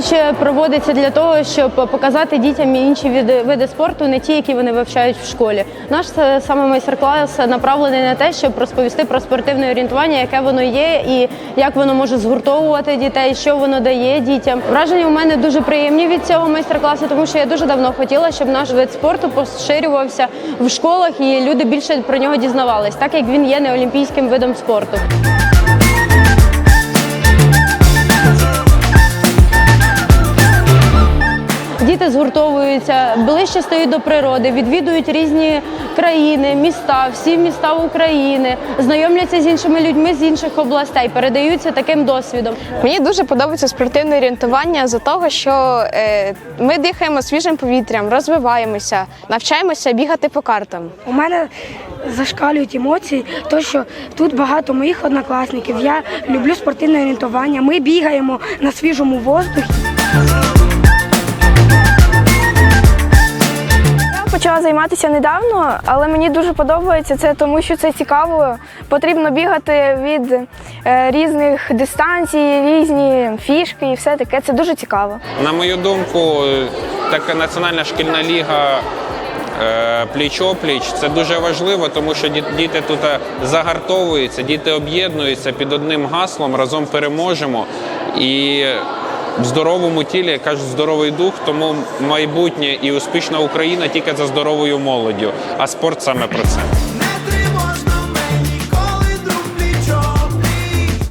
ще проводиться для того, щоб показати дітям інші види, види спорту, не ті, які вони вивчають в школі. Наш е, саме майстер-клас направлений на те, щоб розповісти про спортивне орієнтування, яке воно є, і як воно може згуртовувати дітей, що воно дає дітям. Враження у мене дуже приємні від цього майстер-класу, тому що я дуже давно хотіла, щоб наш вид спорту поширювався в школах і люди більше про нього дізнавались, так як він є не олімпійським видом спорту. Діти згуртовуються, ближче стають до природи, відвідують різні країни, міста, всі міста України, знайомляться з іншими людьми з інших областей, передаються таким досвідом. Мені дуже подобається спортивне орієнтування за того, що е, ми дихаємо свіжим повітрям, розвиваємося, навчаємося бігати по картам. У мене зашкалюють емоції, то що тут багато моїх однокласників. Я люблю спортивне орієнтування. Ми бігаємо на свіжому воздухі. Займатися недавно, але мені дуже подобається це, тому що це цікаво. Потрібно бігати від е, різних дистанцій, різні фішки і все таке. Це дуже цікаво. На мою думку, така національна шкільна ліга е, пліч-опліч це дуже важливо, тому що діти тут е, загартовуються, діти об'єднуються під одним гаслом, разом переможемо. І в здоровому тілі як кажуть, здоровий дух, тому майбутнє і успішна Україна тільки за здоровою молоддю. А спорт саме про це.